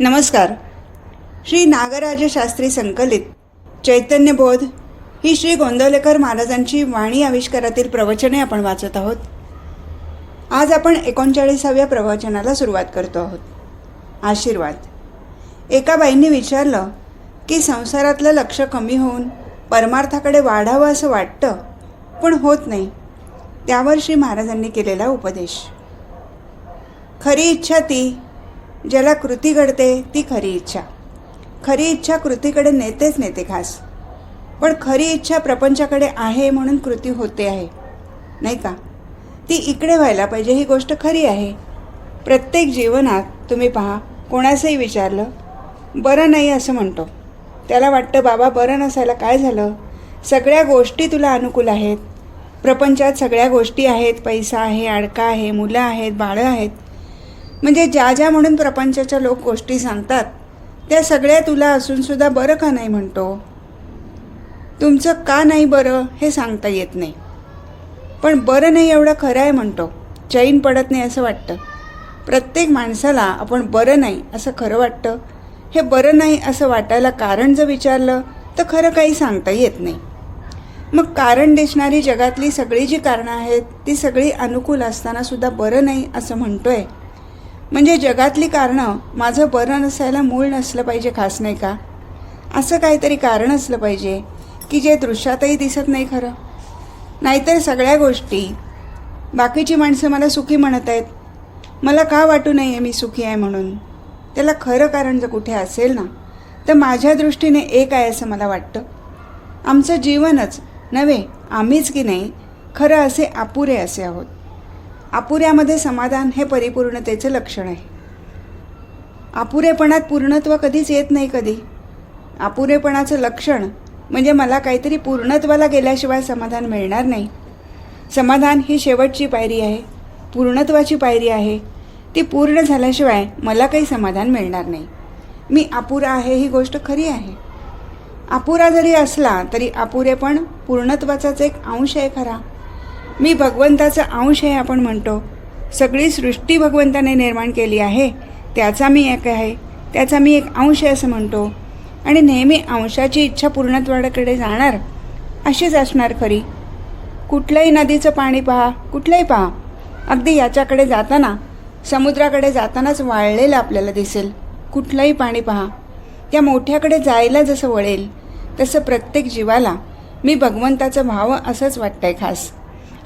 नमस्कार. श्री नागराज शास्त्री संकलित चैतन्यबोध ही श्री गोंदवलेकर महाराजांची वाणी आविष्कारातील प्रवचने आपण वाचत आहोत. आज आपण एकोणचाळीसाव्या प्रवचनाला सुरुवात करतो आहोत. आशीर्वाद. एका बाईंनी विचारलं की संसारातलं लक्ष कमी होऊन परमार्थाकडे वाढावं असं वाटतं पण होत नाही. त्यावर श्री महाराजांनी केलेला उपदेश. खरी इच्छा ती ज्याला कृती घडते ती खरी इच्छा. खरी इच्छा कृतीकडे नेतेच नेते खास. पण खरी इच्छा प्रपंचाकडे आहे म्हणून कृती होते आहे. नाही का? ती इकडे व्हायला पाहिजे ही गोष्ट खरी आहे. प्रत्येक जीवनात तुम्ही पहा कोणाचंही विचारलं बरं नाही असं म्हणतो. त्याला वाटतं बाबा बरं नसायला काय झालं? सगळ्या गोष्टी तुला अनुकूल आहेत. प्रपंचात सगळ्या गोष्टी आहेत. पैसा आहे अडका आहे मुलं आहेत बाळं आहेत. म्हणजे ज्या ज्या म्हणून प्रपंचाच्या लोक गोष्टी सांगतात त्या सगळ्या तुला असूनसुद्धा बरं का नाही म्हणतो? तुमचं का नाही बरं हे सांगता येत नाही. पण बरं नाही एवढं खरं आहे म्हणतो. चैन पडत नाही असं वाटतं. प्रत्येक माणसाला आपण बरं नाही असं खरं वाटतं. हे बरं नाही असं वाटायला कारण जर विचारलं तर खरं काही सांगता येत नाही. मग कारण दिसणारी जगातली सगळी जी कारणं आहेत ती सगळी अनुकूल असतानासुद्धा बरं नाही असं म्हणतो आहे म्हणजे जगातली कारणं माझं बरं नसायला मूळ नसलं पाहिजे खास नाही का? असं काहीतरी कारण असलं पाहिजे की जे दृश्यातही दिसत नाही खरं. नाहीतर सगळ्या गोष्टी बाकीची माणसं मला सुखी म्हणत आहेत. मला का वाटू नाही आहे मी सुखी आहे म्हणून? त्याला खरं कारण जर कुठे असेल ना तर माझ्या दृष्टीने एक आहे असं मला वाटतं. आमचं जीवनच नव्हे आम्हीच की नाही खरं असे अपुरे असे आहोत. अपुऱ्यामध्ये समाधान हे परिपूर्णतेचं लक्षण आहे. अपुरेपणात पूर्णत्व कधीच येत नाही कधी. अपुरेपणाचं लक्षण म्हणजे मला काहीतरी पूर्णत्वाला गेल्याशिवाय समाधान मिळणार नाही. समाधान ही शेवटची पायरी आहे. पूर्णत्वाची पायरी आहे. ती पूर्ण झाल्याशिवाय मला काही समाधान मिळणार नाही. मी अपुरा आहे ही गोष्ट खरी आहे. अपुरा जरी असला तरी अपुरेपण पूर्णत्वाचाच एक अंश आहे खरा. मी भगवंताचा अंश आहे आपण म्हणतो. सगळी सृष्टी भगवंताने निर्माण केली आहे. त्याचा मी एक आहे. त्याचा मी एक अंश आहे असं म्हणतो. आणि नेहमी अंशाची इच्छा पूर्णत्वाकडे जाणार अशीच असणार खरी. कुठलंही नदीचं पाणी पहा कुठलंही पहा. अगदी याच्याकडे जाताना समुद्राकडे जातानाच वाळलेलं आपल्याला दिसेल. कुठलंही पाणी पहा. त्या मोठ्याकडे जायला जसं वळेल तसं प्रत्येक जीवाला मी भगवंताचं व्हावं असंच वाटतंय खास.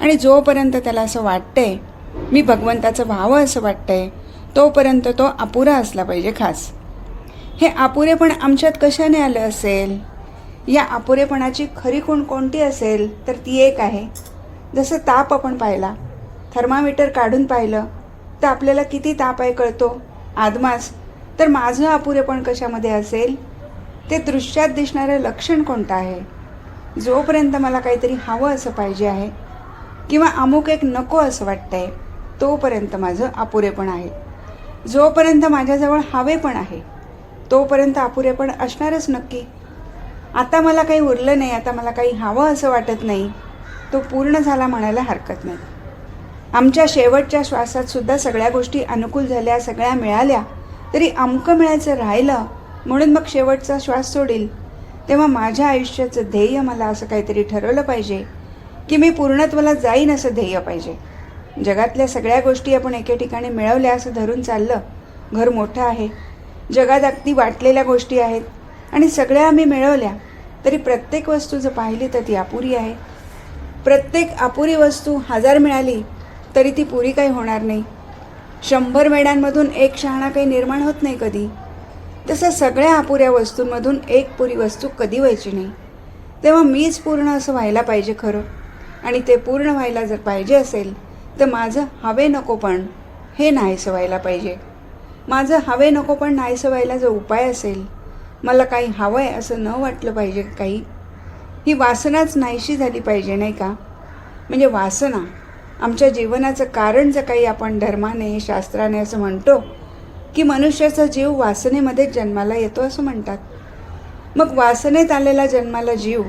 आणि जोपर्यंत त्याला असं वाटतंय मी भगवंताचं व्हावं असं वाटतंय तोपर्यंत तो अपुरा असला पाहिजे खास. हे अपुरेपण आमच्यात कशाने आलं असेल? या अपुरेपणाची खरी कोण कोणती असेल? तर ती एक आहे. जसं ताप आपण पाहिला थर्मामीटर काढून पाहिलं तर आपल्याला किती ताप आहे कळतो? आदमास. तर माझं अपुरेपण कशामध्ये असेल? ते दृश्यात दिसणारं लक्षण कोणतं आहे? जोपर्यंत मला काहीतरी हवं असं पाहिजे आहे किंवा अमुक एक नको असं वाटतंय तोपर्यंत माझं अपुरेपण आहे. जोपर्यंत माझ्याजवळ हवे पण आहे तोपर्यंत अपुरेपण असणारच नक्की. आता मला काही उरलं नाही आता मला काही हवं असं वाटत नाही तो पूर्ण झाला म्हणायला हरकत नाही. आमच्या शेवटच्या श्वासात सुद्धा सगळ्या गोष्टी अनुकूल झाल्या सगळ्या मिळाल्या तरी अमकं मिळायचं राहिलं म्हणून मग शेवटचा श्वास सोडील. तेव्हा माझ्या आयुष्याचं ध्येय मला असं काहीतरी ठरवलं पाहिजे. की मी पूर्णत्वाला जाईन असं ध्येय पाहिजे. जगातल्या सगळ्या गोष्टी आपण एके ठिकाणी मिळवल्या असं धरून चाललं घर मोठं आहे. जगात अगदी वाटलेल्या गोष्टी आहेत. आणि सगळ्या आम्ही मिळवल्या तरी प्रत्येक वस्तू जर पाहिली तर ती अपुरी आहे. प्रत्येक अपुरी वस्तू हजार मिळाली तरी ती पुरी काही होणार नाही. शंभर मेड्यांमधून एक शहाणा काही निर्माण होत नाही कधी. तसं सगळ्या अपुऱ्या वस्तूंमधून एक पुरी वस्तू कधी व्हायची नाही. तेव्हा मीच पूर्ण असं व्हायला पाहिजे खरं. आणि ते पूर्ण व्हायला जर पाहिजे असेल तर माझं हवे नको पण हे नाहीसं व्हायला पाहिजे. माझं हवे नको पण नाहीसं व्हायला जो उपाय असेल मला काही हवं आहे असं न वाटलं पाहिजे काही ही वासनाच नाहीशी झाली पाहिजे नाही का? म्हणजे वासना आमच्या जीवनाचं कारण जर काही आपण धर्माने शास्त्राने असं म्हणतो की मनुष्याचा जीव वासनेमध्ये जन्माला येतो असं म्हणतात. मग वासनेत आलेला जन्माला जीव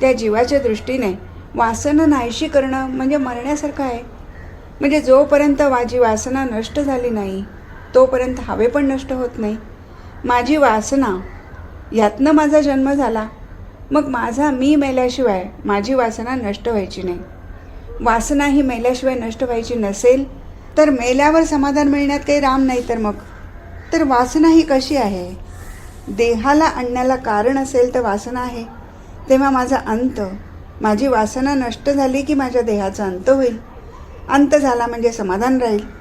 त्या जीवाच्या दृष्टीने वासनं नाहीशी करणं म्हणजे मरण्यासारखं आहे. म्हणजे जोपर्यंत माझी वासना नष्ट झाली नाही तोपर्यंत हवे पण नष्ट होत नाही. माझी वासना यातनं माझा जन्म झाला मग माझा मी मेल्याशिवाय माझी वासना नष्ट व्हायची नाही. वासना ही मेल्याशिवाय नष्ट व्हायची नसेल तर मेल्यावर समाधान मिळण्यात काही राम नाही तर मग? तर वासना ही कशी आहे? देहाला आणण्याला कारण असेल तर वासना आहे. तेव्हा माझा अंत माझी वासना नष्ट झाली की माझ्या देहाचा अंत होईल. अंत झाला म्हणजे समाधान राहील.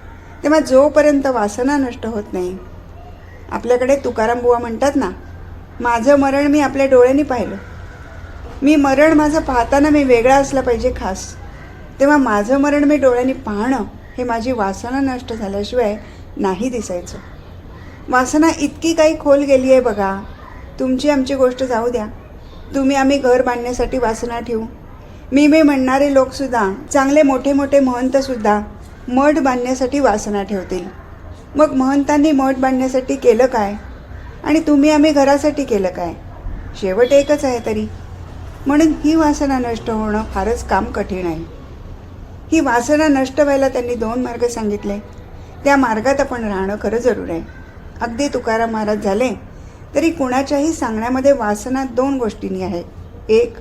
तेव्हा जोपर्यंत वासना नष्ट होत नाही. आपल्याकडे तुकाराम बुवा म्हणतात ना माझं मरण मी आपल्या डोळ्यांनी पाहिलं. मी मरण माझं पाहताना मी वेगळा असला पाहिजे खास. तेव्हा माझं मरण मी डोळ्यांनी पाहणं हे माझी वासना नष्ट झाल्याशिवाय नाही दिसायचं. वासना इतकी काही खोल गेली आहे बघा. तुमची आमची गोष्ट जाऊ द्या. तुम्ही आम्ही घर बांधण्यासाठी वासना ठेवू. मी मी म्हणणारे लोकसुद्धा चांगले मोठे मोठे महंतसुद्धा मठ बांधण्यासाठी वासना ठेवतील. मग महंतांनी मठ बांधण्यासाठी केलं काय? आणि तुम्ही आम्ही घरासाठी केलं काय? शेवट एकच आहे तरी. म्हणून ही वासना नष्ट होणं फारच काम कठीण आहे. ही वासना नष्ट व्हायला त्यांनी दोन मार्ग सांगितले. त्या मार्गात आपण राहणं खरं जरूर आहे. अगदी तुकाराम महाराज झाले तरी कुणाच्याही सांगण्यामध्ये वासना दोन गोष्टींनी आहे. एक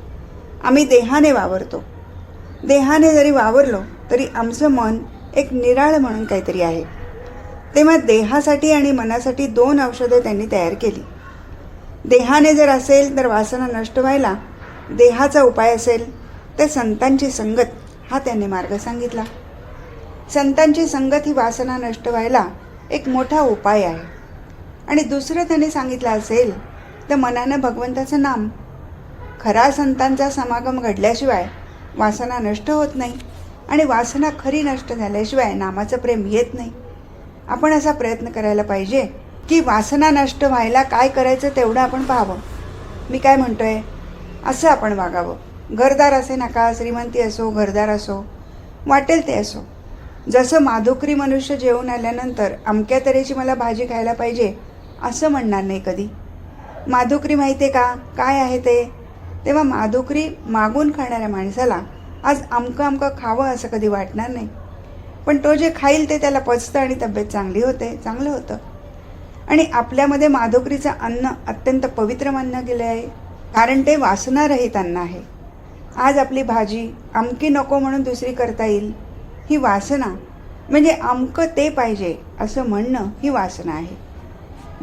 आम्ही देहाने वावरतो. देहाने जरी वावरलो तरी आमचं मन एक निराळ म्हणून काहीतरी आहे. तेव्हा देहासाठी आणि मनासाठी दोन औषधं त्यांनी तयार केली. देहाने जर असेल तर वासना नष्ट व्हायला देहाचा उपाय असेल तर संतांची संगत हा त्यांनी मार्ग सांगितला. संतांची संगत ही वासना नष्ट व्हायला एक मोठा उपाय आहे. आणि दुसरं त्याने सांगितलं असेल तर मनानं भगवंताचं नाम खरा संतांचा समागम घडल्याशिवाय वासना नष्ट होत नाही आणि वासना खरी नष्ट झाल्याशिवाय नामाचं प्रेम येत नाही. आपण असा प्रयत्न करायला पाहिजे की वासना नष्ट व्हायला काय करायचं तेवढं आपण पाहावं. मी काय म्हणतो आहे असं आपण वागावं. घरदार असे नका श्रीमंती असो घरदार असो वाटेल ते असो. जसं माधुकरी मनुष्य जेवून आल्यानंतर अमक्या तऱ्हेची मला भाजी खायला पाहिजे असं म्हणणार नाही कधी. माधुकरी माहिती आहे का? काय आहे ते? तेव्हा माधुकरी मागून खाणाऱ्या माणसाला आज अमकं अमकं खावं असं कधी वाटणार नाही. पण तो जे खाईल ते त्याला पचतं आणि तब्येत चांगली होते चांगलं होतं. आणि आपल्यामध्ये माधुकरीचं अन्न अत्यंत पवित्र मानलं गेलं आहे. कारण ते वासनारहित अन्न आहे. आज आपली भाजी अमकी नको म्हणून दुसरी करता येईल ही वासना म्हणजे अमकं ते पाहिजे असं म्हणणं ही वासना आहे.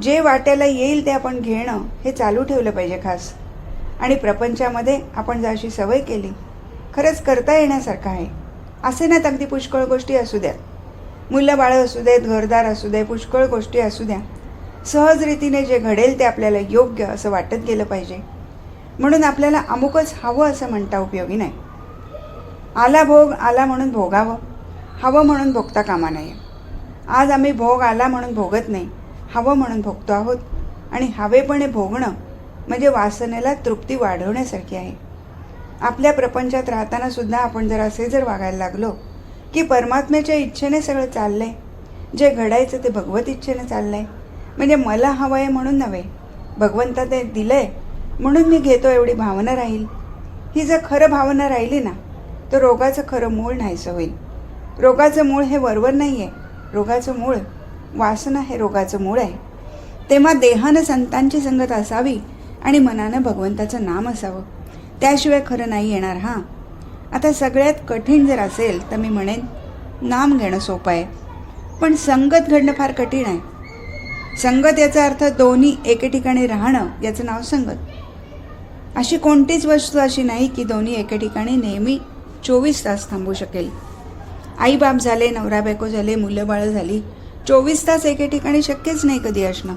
जे वाट्याला येईल ते आपण घेणं हे चालू ठेवलं पाहिजे खास. आणि प्रपंचामध्ये आपण जर अशी सवय केली खरंच करता येण्यासारखं आहे. असे नाहीत अगदी पुष्कळ गोष्टी असू द्यात मुलं बाळं असू देत घरदार असू दे पुष्कळ गोष्टी असू द्या. सहज रीतीने जे घडेल ते आपल्याला योग्य असं वाटत गेलं पाहिजे. म्हणून आपल्याला अमुकच हवं असं म्हणता उपयोगी नाही. आला भोग आला म्हणून भोगावं. हवं म्हणून भोगता कामा नये. आज आम्ही भोग आला म्हणून भोगत नाही. हवं म्हणून भोगतो आहोत. आणि हवेपणे भोगणं म्हणजे वासनेला तृप्ती वाढवण्यासारखी आहे. आपल्या प्रपंचात राहताना सुद्धा आपण जर असे जर वागायला लागलो की परमात्म्याच्या इच्छेने सगळं चाललंय जे घडायचं ते भगवत इच्छेने चाललंय म्हणजे मला हवं आहे म्हणून नव्हे भगवंता ते दिलंय म्हणून मी घेतो एवढी भावना राहील. ही जर खरं भावना राहिली ना तर रोगाचं खरं मूळ नाहीसं होईल. रोगाचं मूळ हे वरवर नाही आहे रोगाचं मूळ वासना हे रोगाचं मूळ आहे. तेव्हा देहानं संतांची संगत असावी आणि मनानं भगवंताचं नाम असावं. त्याशिवाय खरं नाही येणार हां. आता सगळ्यात कठीण जर असेल तर मी म्हणेन नाम घेणं सोपं आहे. पण संगत घडणं फार कठीण आहे. संगत याचा अर्थ दोन्ही एके ठिकाणी राहणं याचं नाव संगत. अशी कोणतीच वस्तू अशी नाही की दोन्ही एके ठिकाणी नेहमी चोवीस तास थांबू शकेल. आईबाप झाले नवरा बायको झाले मुलं बाळं झाली चोवीस तास एके ठिकाणी शक्यच नाही कधी असणं.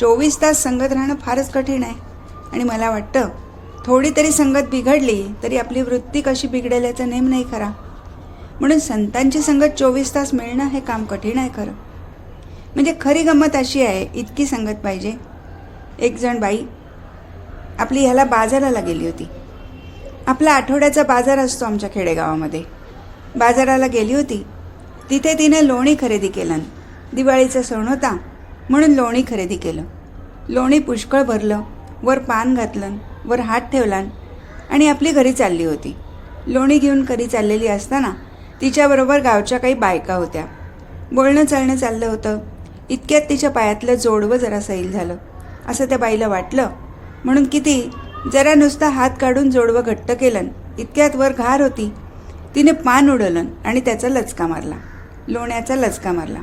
चोवीस तास संगत राहणं फारच कठीण आहे. आणि मला वाटतं थोडी तरी संगत बिघडली तरी आपली वृत्ती कशी बिघडेल याचा नेम नाही खरा. म्हणून संतांची संगत चोवीस तास मिळणं हे काम कठीण आहे खरं. म्हणजे खरी गंमत अशी आहे इतकी संगत पाहिजे. एक जण बाई आपली ह्याला बाजाराला गेली होती. आपला आठवड्याचा बाजार असतो आमच्या खेडेगावामध्ये. बाजाराला गेली होती. तिथे तिने लोणी खरेदी केलं. दिवाळीचा सण होता म्हणून लोणी खरेदी केलं. लोणी पुष्कळ भरलं वर पान घातलं वर हात ठेवला आणि आपली घरी चालली होती. लोणी घेऊन घरी चाललेली असताना तिच्याबरोबर गावच्या काही बायका होत्या. बोलणं चालणं चाललं होतं. इतक्यात तिच्या पायातलं जोडवं जरा सैल झालं. असं त्या बाईला वाटलं. म्हणून किती जरा नुसता हात काढून जोडवं घट्ट केलं. इतक्यात वर घार होती. तिने पान उडवलं आणि त्याचा लचका मारला. लोण्याचा लचका मारला.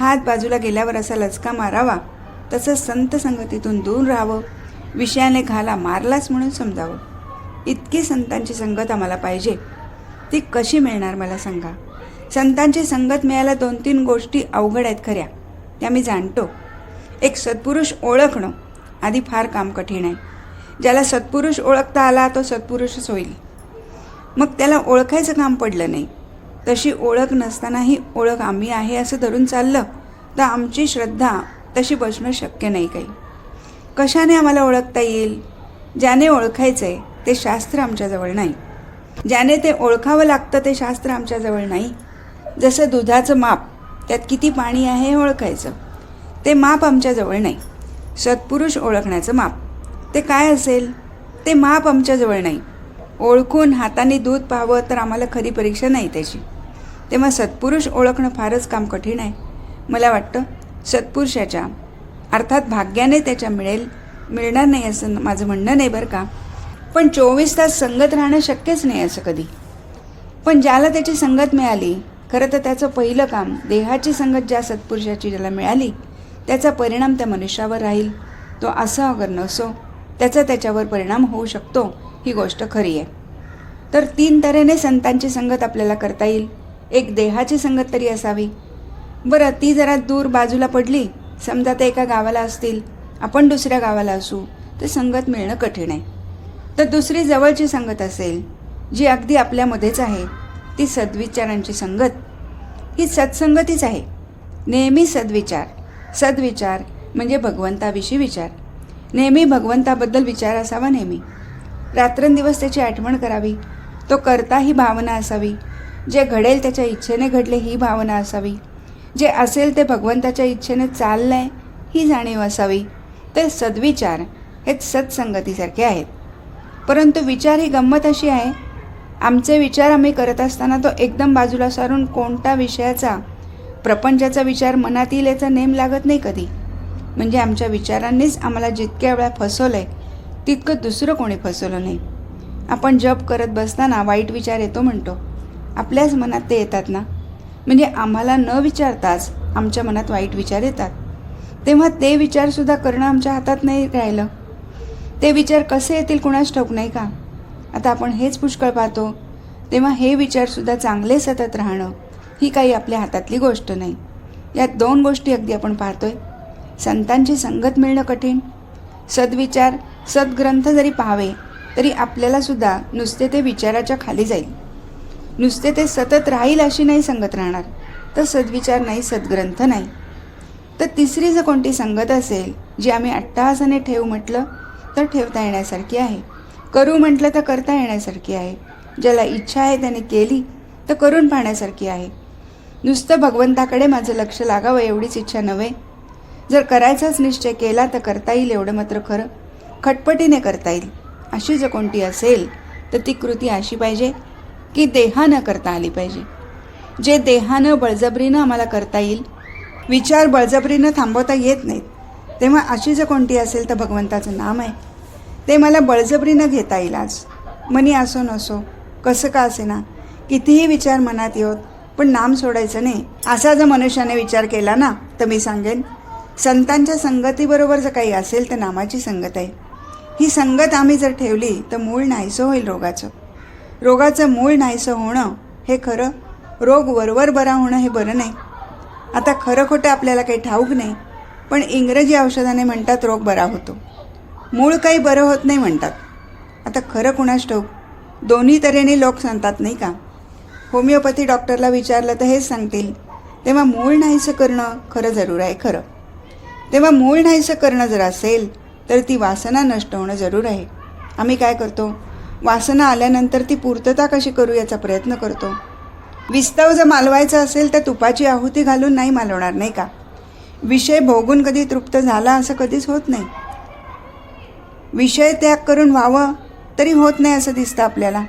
हात बाजूला गेल्यावर असा लचका मारावा तसं संत संगतीतून दूर राहावं विषयाने घाला मारलाच म्हणून समजावं. इतकी संतांची संगत आम्हाला पाहिजे. ती कशी मिळणार मला सांगा? संतांची संगत मिळायला दोन तीन गोष्टी अवघड आहेत खऱ्या त्या मी जाणतो. एक सत्पुरुष ओळखणं आधी फार काम कठीण आहे. ज्याला सत्पुरुष ओळखता आला तो सत्पुरुषच होईल. मग त्याला ओळखायचं काम पडलं नाही. तशी ओळख नसतानाही ओळख आम्ही आहे असं धरून चाललं तर आमची श्रद्धा तशी बसणं शक्य नाही काही. कशाने आम्हाला ओळखता येईल? ज्याने ओळखायचं आहे ते शास्त्र आमच्याजवळ नाही. ज्याने ते ओळखावं लागतं ते शास्त्र आमच्याजवळ नाही. जसं दुधाचं माप त्यात किती पाणी आहे हे ओळखायचं. ते माप आमच्याजवळ नाही. सत्पुरुष ओळखण्याचं माप. ते काय असेल? ते माप आमच्याजवळ नाही. ओळखून हाताने दूध पाहावं तर आम्हाला खरी परीक्षा नाही त्याची. तेव्हा सत्पुरुष ओळखणं फारच काम कठीण आहे. मला वाटतं सत्पुरुषाच्या अर्थात भाग्याने त्याच्या मिळेल मिळणार नाही असं माझं म्हणणं नाही बरं का. पण चोवीस तास संगत राहणं शक्यच नाही असं कधी. पण ज्याला त्याची संगत मिळाली खरं तर त्याचं पहिलं काम देहाची संगत ज्या सत्पुरुषाची ज्याला मिळाली त्याचा परिणाम त्या मनुष्यावर राहील. तो असा अगर नसो त्याचा त्याच्यावर परिणाम होऊ शकतो. ही गोष्ट खरी आहे. तर तीन तऱ्हेने संतांची संगत आपल्याला करता येईल. एक देहाची संगत तरी असावी. बरं ती जरा दूर बाजूला पडली समजा ते एका गावाला असतील आपण दुसऱ्या गावाला असू तर संगत मिळणं कठीण आहे. तर दुसरी जवळची संगत असेल जी अगदी आपल्यामध्येच आहे ती सद्विचारांची संगत. ही सत्संगतीच आहे. नेहमी सद्विचार. सद्विचार म्हणजे भगवंताविषयी विचार. नेहमी भगवंताबद्दल विचार असावा नेहमी. रात्रंदिवस त्याची आठवण करावी. तो करता ही भावना असावी. जे घडेल त्याच्या इच्छेने घडले ही भावना असावी. जे असेल ते भगवंताच्या इच्छेने चाललंय ही जाणीव असावी. तर सद्विचार हेच सत्संगतीसारखे आहेत. परंतु विचार ही गंमत अशी आहे आमचे विचार आम्ही करत असताना तो एकदम बाजूला सारून कोणता विषयाचा प्रपंचाचा विचार मनात येईल याचा नेम लागत नाही कधी. म्हणजे आमच्या विचारांनीच आम्हाला जितक्या वेळा फसवलं आहे तितकं दुसरं कोणी फसवलं नाही. आपण जप करत बसताना वाईट विचार येतो म्हणतो. आपल्याच मनात ते येतात ना? म्हणजे आम्हाला न विचारताच आमच्या मनात वाईट विचार येतात. तेव्हा ते विचारसुद्धा करणं आमच्या हातात नाही राहिलं. ते विचार कसे येतील कुणाच ठाऊक नाही का? आता आपण हेच पुष्कळ पाहतो. तेव्हा हे विचारसुद्धा चांगले सतत राहणं ही काही आपल्या हातातली गोष्ट नाही. यात दोन गोष्टी अगदी आपण पाहतोय. संतांची संगत मिळणं कठीण. सद्विचार सद्ग्रंथ जरी पाहावे तरी आपल्यालासुद्धा नुसते ते विचाराच्या खाली जाईल. नुसते ते सतत राहील अशी नाही संगत राहणार तर सद्विचार नाही सद्ग्रंथ नाही. तर तिसरी जर कोणती संगत असेल जी आम्ही अट्टहासाने ठेवू म्हटलं तर ठेवता येण्यासारखी आहे. करू म्हटलं तर करता येण्यासारखी आहे. ज्याला इच्छा आहे त्याने केली तर करून पाहण्यासारखी आहे. नुसतं भगवंताकडे माझं लक्ष लागावं एवढीच इच्छा नव्हे. जर करायचाच निश्चय केला तर करता येईल एवढं मात्र खरं. खटपटीने करता येईल. अशी जर कोणती असेल तर ती कृती अशी पाहिजे की देहानं करता आली पाहिजे. जे देहानं बळजबरीनं आम्हाला करता येईल विचार बळजबरीनं थांबवता येत नाहीत. तेव्हा अशी जर कोणती असेल तर भगवंताचं नाम आहे. ते मला बळजबरीनं घेता येईल आज. मनी असो नसो कसं का असेना कितीही विचार मनात येत पण नाम सोडायचं नाही. असा जर मनुष्याने विचार केला ना तर मी सांगेन संतांच्या संगतीबरोबर जर काही असेल तर नामाची संगत आहे. ही संगत आम्ही जर ठेवली तर मूळ नाहीसं होईल रोगाचं. रोगाचं मूळ नाहीसं होणं हे खरं. रोग वरवर बरा होणं हे बरं नाही. आता खरं खोटं आपल्याला काही ठाऊक नाही पण इंग्रजी औषधाने म्हणतात रोग बरा होतो. मूळ काही बरं होत नाही म्हणतात. आता खरं कुणास ठाऊक? दोन्ही तऱ्हेने लोक सांगतात नाही का? होमिओपॅथी डॉक्टरला विचारलं तर हेच सांगतील तेव्हा मूळ नाहीसं करणं खरं जरूर आहे खरं. तेव्हा मूळ नाहीसं करणं जर असेल तर ती वासना नष्ट होणं जरूर आहे. आम्ही काय करतो? वासना आल्यानंतर ती पूर्तता कशी करू याचा प्रयत्न करतो. विस्तव जर मालवायचा असेल तर तुपाची आहुती घालून नाही मालवणार नाही का? विषय भोगून कधी तृप्त झाला असं कधीच होत नाही. विषय त्याग करून व्हावं तरी होत नाही असं दिसतं आपल्याला.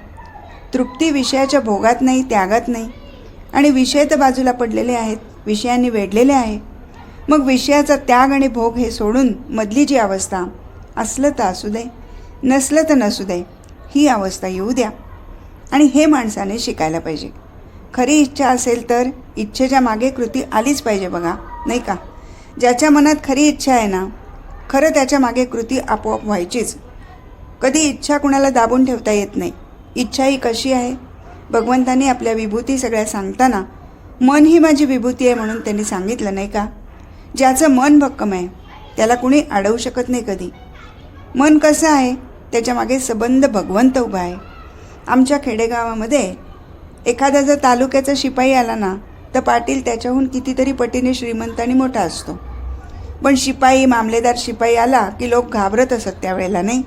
तृप्ती विषयाच्या भोगात नाही त्यागात नाही. आणि विषय तर बाजूला पडलेले आहेत विषयांनी वेढलेले आहे मग विषयाचा त्याग आणि भोग हे सोडून मधली जी अवस्था असलं तर असू दे नसलं तर नसू दे ही अवस्था येऊ द्या. आणि हे माणसाने शिकायला पाहिजे. खरी इच्छा असेल तर इच्छेच्या मागे कृती आलीच पाहिजे बघा नाही का? ज्याच्या मनात खरी इच्छा आहे ना खरं त्याच्यामागे कृती आपोआप व्हायचीच. कधी इच्छा कुणाला दाबून ठेवता येत नाही. इच्छा ही कशी आहे? भगवंतांनी आपल्या विभूती सगळ्या सांगताना मन ही माझी विभूती आहे म्हणून त्यांनी सांगितलं नाही का? ज्याचं मन भक्कम आहे त्याला कुणी अडवू शकत नाही कधी. मन कसं आहे त्याच्यामागे सबंध भगवंत उभा आहे. आमच्या खेडेगावामध्ये एखादा जर तालुक्याचा शिपाई आला ना तर पाटील त्याच्याहून कितीतरी पटीने श्रीमंत आणि मोठा असतो. पण शिपाई मामलेदार शिपाई आला की लोक घाबरत असत त्यावेळेला नाही?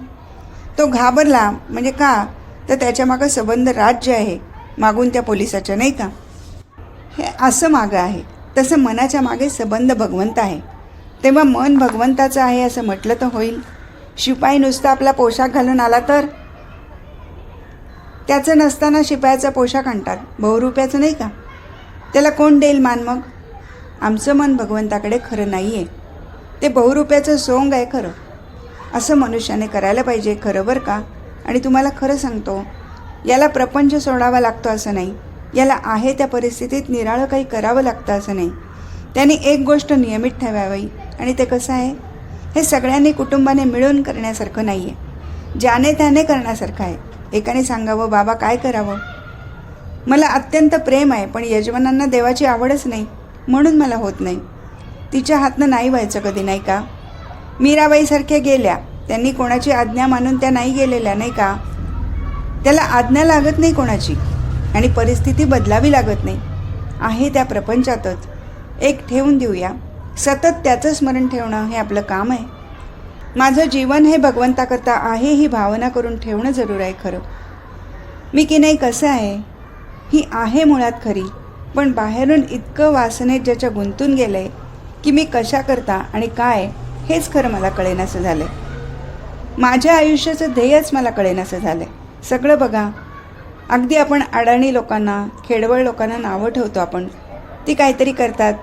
तो घाबरला म्हणजे का? तर त्याच्यामागं सबंध राज्य आहे मागून त्या पोलिसाच्या नाही का? हे असं मागं आहे. तसं मनाच्या मागे सबंध भगवंत आहे. तेव्हा मन भगवंताचं आहे असं म्हटलं तर होईल. शिपाई नुसता आपला पोशाख घालून आला तर? त्याचं नसताना शिपायाचा पोशाख आणतात. बहुरुप्याचं नाही का? त्याला कोण देईल मान मग? आमचं मन भगवंताकडे खरं नाही आहे ते बहुरुप्याचं सोंग आहे खरं. असं मनुष्याने करायला पाहिजे खरं बरं का? आणि तुम्हाला खरं सांगतो याला प्रपंच सोडावा लागतो असं नाही. याला आहे त्या परिस्थितीत निराळं काही करावं लागतं असं नाही. त्यांनी एक गोष्ट नियमित ठेवावी. आणि ते कसं आहे? हे सगळ्यांनी कुटुंबाने मिळून करण्यासारखं नाही आहे ज्याने त्याने करण्यासारखं आहे. एकाने सांगावं बाबा काय करावं? मला अत्यंत प्रेम आहे पण यजमानांना देवाची आवडच नाही. म्हणून मला होत नाही. तिच्या हातनं नाही व्हायचं कधी नाही का? मीराबाईसारख्या गेल्या. त्यांनी कोणाची आज्ञा मानून त्या नाही गेलेल्या नाही का? त्याला आज्ञा लागत नाही कोणाची. आणि परिस्थिती बदलावी लागत नाही. आहे त्या प्रपंचातच. एक ठेवून देऊया. सतत त्याचं स्मरण ठेवणं हे आपलं काम आहे. माझं जीवन हे भगवंताकरता आहे ही भावना करून ठेवणं जरूर आहे खरं. मी की नाही कसं आहे? ही आहे मुळात खरी. पण बाहेरून इतकं वासनेत ज्याच्या गुंतून गेलं आहे की मी कशा करता आणि काय हेच खरं मला कळेनासं झालं आहे माझ्या आयुष्याचं ध्येयच मला कळेनासं झालं आहे सगळं बघा. अगदी आपण अडाणी लोकांना खेडवळ लोकांना नावं ठेवतो आपण. ती काहीतरी करतात.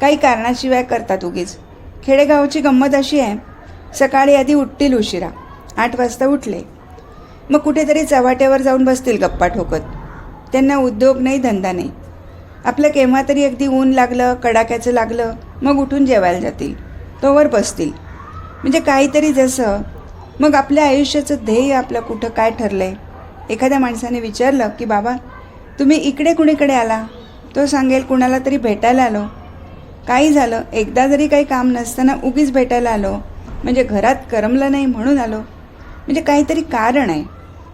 काही कारणाशिवाय करतात उगीच. खेडेगावची गंमत अशी आहे सकाळी आधी उठतील उशिरा. आठ वाजता उठले. मग कुठेतरी चव्हाट्यावर जाऊन बसतील गप्पा ठोकत. त्यांना उद्योग नाही धंदा नाही. आपलं केव्हा तरी अगदी ऊन लागलं कडाक्याचं लागलं मग उठून जेवायला जातील. तोवर बसतील. म्हणजे काहीतरी जसं मग आपल्या आयुष्याचं ध्येय आपलं कुठं काय ठरलं आहे एखाद्या माणसाने विचारलं की बाबा तुम्ही इकडे कुणीकडे आला? तो सांगेल कुणाला तरी भेटायला आलो. काही झालं. एकदा जरी काही काम नसताना उगीच भेटायला आलो. म्हणजे घरात करमलं नाही म्हणून आलो. म्हणजे काहीतरी कारण आहे.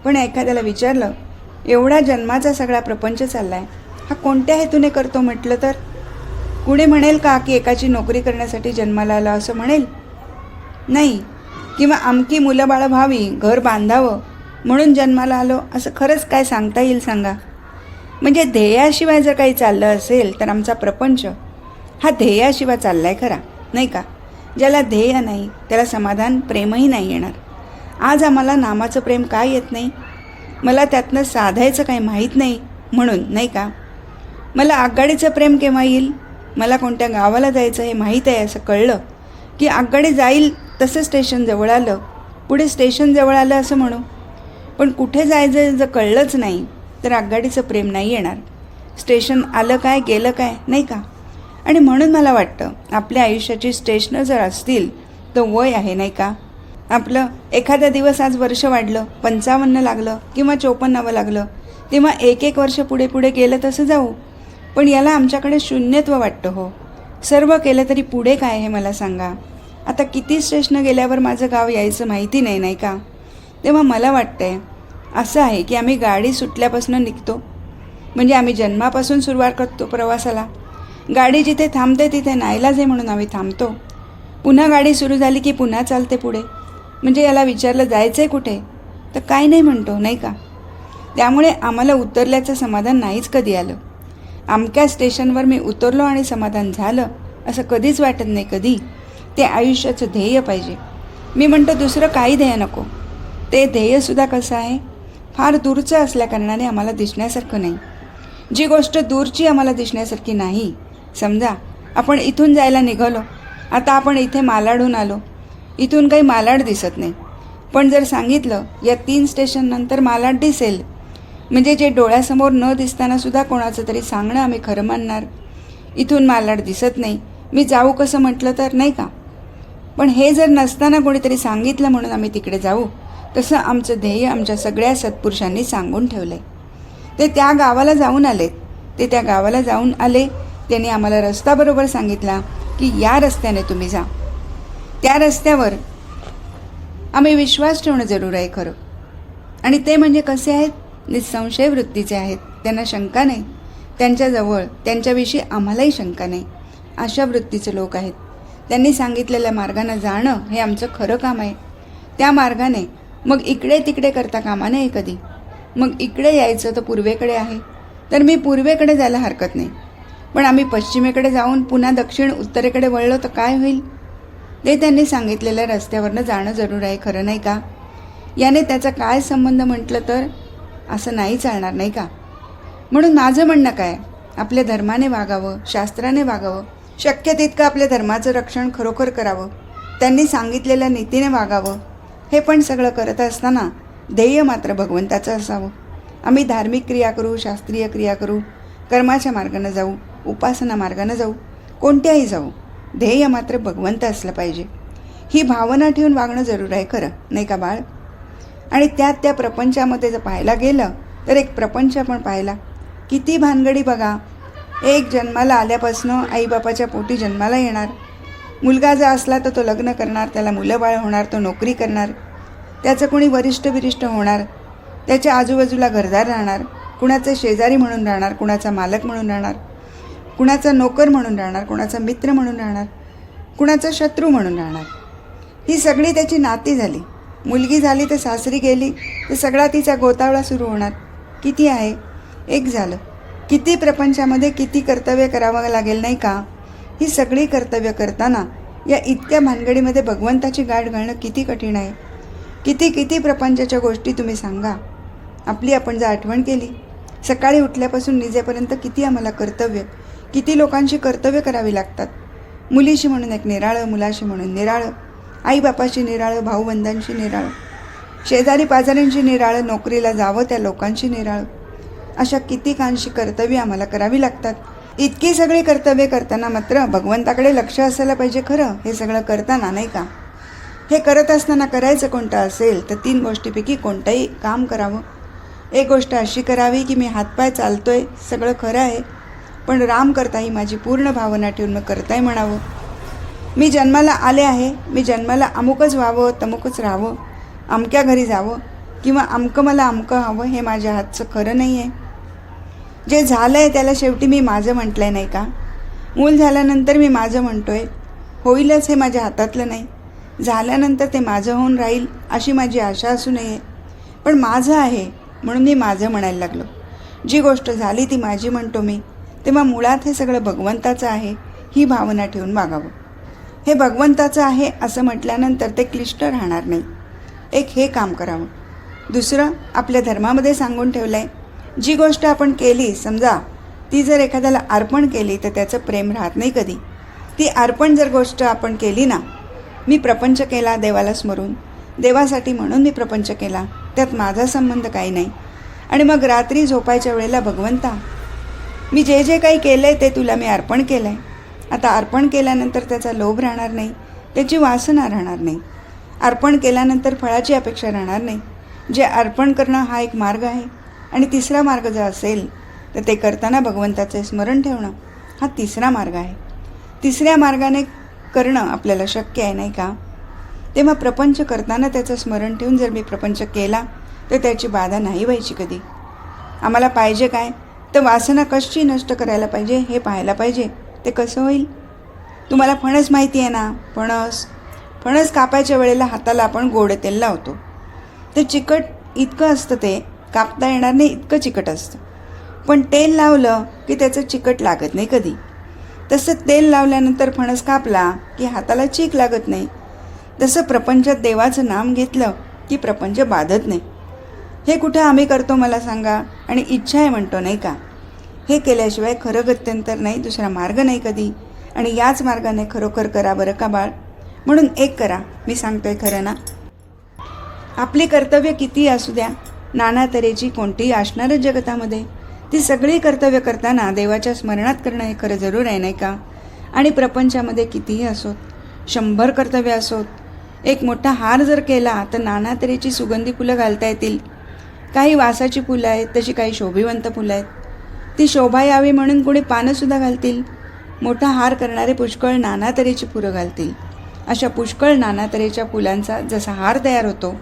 पण एखाद्याला विचारलं एवढा जन्माचा सगळा प्रपंच चालला आहे हा कोणत्या हेतूने करतो म्हटलं तर? कुणी म्हणेल का की एकाची नोकरी करण्यासाठी जन्माला आला असं म्हणेल? नाही. किंवा आमकी मुलं बाळं व्हावी घर बांधावं म्हणून जन्माला आलो. असं खरंच काय सांगता येईल सांगा? म्हणजे ध्येयाशिवाय जर काही चाललं असेल तर आमचा प्रपंच हा ध्येयाशिवाय चालला आहे खरा नाही का? ज्याला ध्येय नाही त्याला समाधान प्रेमही नाही येणार. आज आम्हाला नामाचं प्रेम काय येत नाही? मला त्यातनं साधायचं काही माहीत नाही म्हणून नाही का? मला आगगाडीचं प्रेम केव्हा येईल? मला कोणत्या गावाला जायचं हे माहीत आहे असं कळलं की आगगाडी जाईल तसं स्टेशन जवळ आलं. पुढे स्टेशन जवळ आलं असं म्हणू? पण कुठे जायचं जर कळलंच नाही तर आगगाडीचं प्रेम नाही येणार. स्टेशन आलं काय गेलं काय नाही का? आणि म्हणून मला वाटतं आपल्या आयुष्याची स्टेशनं जर असतील तर वय आहे नाही का? आपलं एखादा दिवस आज वर्ष वाढलं पंचावन्न लागलं किंवा चोपन्नावं लागलं तेव्हा एक एक वर्ष पुढे पुढे गेलं तसं जाऊ. पण याला आमच्याकडे शून्यत्व वाटतं हो. सर्व केलं तरी पुढे काय हे मला सांगा. आता किती स्टेशनं गेल्यावर माझं गाव यायचं माहिती नाही नाही का? तेव्हा मला वाटतंय असं आहे की आम्ही गाडी सुटल्यापासून निघतो. म्हणजे आम्ही जन्मापासून सुरुवात करतो प्रवासाला. गाडी जिथे थांबते तिथे नाईलाज आहे म्हणून आम्ही थांबतो. पुन्हा गाडी सुरू झाली की पुन्हा चालते पुढे. म्हणजे याला विचारलं जायचं आहे कुठे? तर काय नाही म्हणतो नाही का? त्यामुळे आम्हाला उतरल्याचं समाधान नाहीच कधी आलं. अमक्या स्टेशनवर मी उतरलो आणि समाधान झालं असं कधीच वाटत नाही कधी. ते आयुष्याचं ध्येय पाहिजे. मी म्हणतो दुसरं काही ध्येय नको. ते ध्येयसुद्धा कसं आहे? फार दूरचं असल्याकारणाने आम्हाला दिसण्यासारखं नाही. जी गोष्ट दूरची आम्हाला दिसण्यासारखी नाही. समजा आपण इथून जायला निघालो. आता आपण इथे मालाडहून आलो. इथून काही मालाड दिसत नाही. पण जर सांगितलं या तीन स्टेशननंतर मालाड दिसेल. म्हणजे जे डोळ्यासमोर न दिसतानासुद्धा कोणाचं तरी सांगणं आम्ही खरं मानणार. इथून मालाड दिसत नाही. मी जाऊ कसं म्हटलं तर नाही का? पण हे जर नसताना कोणीतरी सांगितलं म्हणून आम्ही तिकडे जाऊ. तसं आमचं ध्येय आमच्या सगळ्या सत्पुरुषांनी सांगून ठेवलं आहे ते त्या गावाला जाऊन आलेत. ते त्या गावाला जाऊन आले. त्यांनी आम्हाला रस्ता बरोबर सांगितला की या रस्त्याने तुम्ही जा. त्या रस्त्यावर आम्ही विश्वास ठेवणं जरूर आहे खरं. आणि ते म्हणजे कसे आहेत? निसंशय वृत्तीचे आहेत. त्यांना शंका नाही. त्यांच्याजवळ त्यांच्याविषयी आम्हालाही शंका नाही. अशा वृत्तीचे लोक आहेत. त्यांनी सांगितलेल्या मार्गानं जाणं हे आमचं खरं काम आहे. त्या मार्गाने मग इकडे तिकडे करता कामा नये कधी? मग इकडे यायचं तर पूर्वेकडे आहे. तर मी पूर्वेकडे जायला हरकत नाही. पण आम्ही पश्चिमेकडे जाऊन पुन्हा दक्षिण उत्तरेकडे वळलो तर काय होईल? ते त्यांनी सांगितलेल्या रस्त्यावरनं जाणं जरूर आहे खरं नाही का? याने त्याचा काय संबंध म्हटलं तर? असं नाही चालणार नाही का? म्हणून माझं म्हणणं काय? आपल्या धर्माने वागावं शास्त्राने वागावं. शक्य तितकं आपल्या धर्माचं रक्षण खरोखर करावं. त्यांनी सांगितलेल्या नीतीने वागावं. हे पण सगळं करत असताना ध्येय मात्र भगवंताचं असावं. आम्ही धार्मिक क्रिया करू शास्त्रीय क्रिया करू कर्माच्या मार्गानं जाऊ उपासना मार्गानं जाऊ कोणत्याही जाऊ ध्येय मात्र भगवंत असलं पाहिजे. ही भावना ठेवून वागणं जरूर आहे खरं नाही का बाळ? आणि त्यात त्या प्रपंचामध्ये जर पाहायला गेलं तर एक प्रपंच पण पाहिला. किती भानगडी बघा. एक जन्माला आल्यापासनं आईबापाच्या पोटी जन्माला येणार. मुलगा जर असला तर तो लग्न करणार त्याला मुलं बाळ होणार तो नोकरी करणार त्याचं कोणी वरिष्ठ विरिष्ठ होणार त्याच्या आजूबाजूला घरदार राहणार कुणाचे शेजारी म्हणून राहणार कुणाचा मालक म्हणून राहणार कुणाचा नोकर म्हणून राहणार कुणाचा मित्र म्हणून राहणार कुणाचा शत्रू म्हणून राहणार. ही सगळी त्याची नाती झाली. मुलगी झाली तर सासरी गेली तर सगळा तिचा गोतावळा सुरू होणार. किती आहे? एक झालं. किती प्रपंचामध्ये किती कर्तव्य करावं लागेल नाही का? ही सगळी कर्तव्य करताना या इतक्या भानगडीमध्ये भगवंताची गाठ घालणं किती कठीण आहे? किती किती प्रपंचाच्या गोष्टी तुम्ही सांगा. आपली आपण जर आठवण केली सकाळी उठल्यापासून निजेपर्यंत किती आम्हाला कर्तव्य किती लोकांची कर्तव्य करावी लागतात? मुलीशी म्हणून एक निराळं मुलाशी म्हणून निराळं आईबापाशी निराळं भाऊबंधांशी निराळं शेजारी पाजाऱ्यांशी निराळं नोकरीला जावं त्या लोकांशी निराळं अशा कितीकांशी कर्तव्य आम्हाला करावी लागतात? इतकी सगळी कर्तव्य करताना मात्र भगवंताकडे लक्ष असायला पाहिजे खरं हे सगळं करताना नाही का? हे करत असताना करायचं कोणतं असेल तर तीन गोष्टीपैकी कोणतंही काम करावं. एक गोष्ट अशी करावी की मी हातपाय चालतो आहे सगळं खरं आहे पण राम करता ही माझी पूर्ण भावना ठेवून मग करताय म्हणावं. मी जन्माला आले आहे मी जन्माला अमुकच व्हावं तमुकच राहावं अमक्या घरी जावं किंवा अमकं मला अमकं हवं हे माझ्या हातचं खरं नाही आहे जे झालं आहे त्याला शेवटी मी माझं म्हटलं आहे नाही का? मूल झाल्यानंतर मी माझं म्हणतो आहे होईलच हे माझ्या हातातलं नाही. झाल्यानंतर ते माझं होऊन राहील अशी माझी आशा असू नये. पण माझं आहे म्हणून मी माझं म्हणायला लागलो. जी गोष्ट झाली ती माझी म्हणतो मी तेव्हा मुळात हे सगळं भगवंताचं आहे ही भावना ठेवून वागावं. हे भगवंताचं आहे असं म्हटल्यानंतर ते क्लिष्ट राहणार नाही. एक हे काम करावं. दुसरं आपल्या धर्मामध्ये सांगून ठेवलं आहे जी गोष्ट आपण केली समजा ती जर एखाद्याला अर्पण केली तर त्याचं प्रेम राहत नाही कधी. ती अर्पण जर गोष्ट आपण केली ना मी प्रपंच केला देवाला स्मरून देवासाठी म्हणून मी प्रपंच केला त्यात माझा संबंध काही नाही. आणि मग रात्री झोपायच्या वेळेला भगवंता मी जे जे काही केलं आहे ते तुला मी अर्पण केलं आहे आता अर्पण केल्यानंतर त्याचा लोभ राहणार नाही त्याची वासना राहणार नाही. अर्पण केल्यानंतर फळाची अपेक्षा राहणार नाही. जे अर्पण करणं हा एक मार्ग आहे. आणि तिसरा मार्ग जर असेल तर ते करताना भगवंताचे स्मरण ठेवणं हा तिसरा मार्ग आहे. तिसऱ्या मार्गाने करणं आपल्याला शक्य आहे नाही का? तेव्हा प्रपंच करताना त्याचं स्मरण ठेवून जर मी प्रपंच केला तर त्याची बाधा नाही व्हायची कधी. आम्हाला पाहिजे काय? तर वासना कशी नष्ट करायला पाहिजे हे पाहायला पाहिजे. ते कसं होईल? तुम्हाला फणस माहिती आहे ना? फणस. फणस कापायच्या वेळेला हाताला आपण गोड तेल लावतो. ते चिकट इतकं असतं ते कापता येणार नाही इतकं चिकट असतं. पण तेल लावलं की त्याचं चिकट लागत नाही कधी. तसं तेल लावल्यानंतर फणस कापला की हाताला चीक लागत नाही. तसं प्रपंचात देवाचं नाम घेतलं की प्रपंच बाधत नाही. हे कुठं आम्ही करतो मला सांगा आणि इच्छा आहे म्हणतो नाही का? हे केल्याशिवाय खरं गत्यंतर नाही दुसरा मार्ग नाही कधी. आणि याच मार्गाने खरोखर करा बरं का बाळ? म्हणून एक करा मी सांगतोय खरं ना. आपली कर्तव्य किती असू द्या नाना तऱ्हेची कोणतीही असणारच जगतामध्ये. ती सगळी कर्तव्य करताना देवाच्या स्मरणात करणं हे खरं जरूर आहे नाही का? आणि प्रपंचामध्ये कितीही असोत शंभर कर्तव्य असोत एक मोठा हार जर केला तर नाना तऱ्हेची सुगंधी फुलं घालता येतील. काही वासाची फुलं आहेत तशी काही शोभिवंत फुलं आहेत. ती शोभा यावी म्हणून कोणी पानंसुद्धा घालतील. मोठा हार करणारे पुष्कळ नाना तऱ्हेची फुलं घालतील. अशा पुष्कळ नाना तऱ्हेच्या फुलांचा जसा हार तयार होतो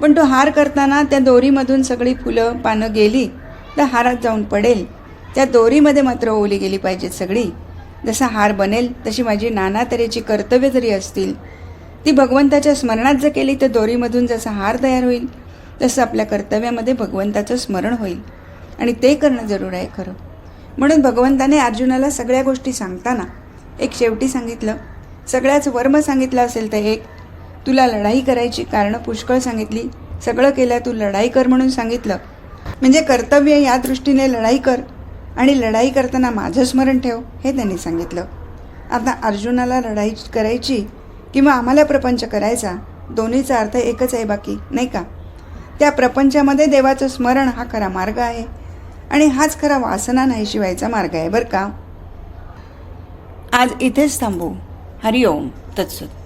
पण तो हार करताना त्या दोरीमधून सगळी फुलं पानं गेली तर हारात जाऊन पडेल. त्या दोरीमध्ये मात्र ओली गेली पाहिजेत सगळी. जसा हार बनेल तशी माझी नाना तऱ्हेची कर्तव्य जरी असतील ती भगवंताच्या स्मरणात जर केली तर दोरीमधून जसा हार तयार होईल तसं आपल्या कर्तव्यामध्ये भगवंताचं स्मरण होईल. आणि ते करणं जरूर आहे खरं. म्हणून भगवंताने अर्जुनाला सगळ्या गोष्टी सांगताना एक शेवटी सांगितलं सगळ्याच वर्म सांगितलं असेल तर एक तुला लढाई करायची कारणं पुष्कळ सांगितली. सगळं केलं तू लढाई कर म्हणून सांगितलं. म्हणजे कर्तव्य या दृष्टीने लढाई कर आणि लढाई करताना माझं स्मरण ठेव हे त्यांनी सांगितलं. आता अर्जुनाला लढाई करायची किंवा आम्हाला प्रपंच करायचा दोन्हीचा अर्थ एकच आहे बाकी नाही का? त्या प्रपंचामध्ये देवाचं स्मरण हा खरा मार्ग आहे आणि हाच खरा वासना नाही शिवायचा मार्ग आहे बरं का? आज इथेच थांबू. हरिओम तत्सत.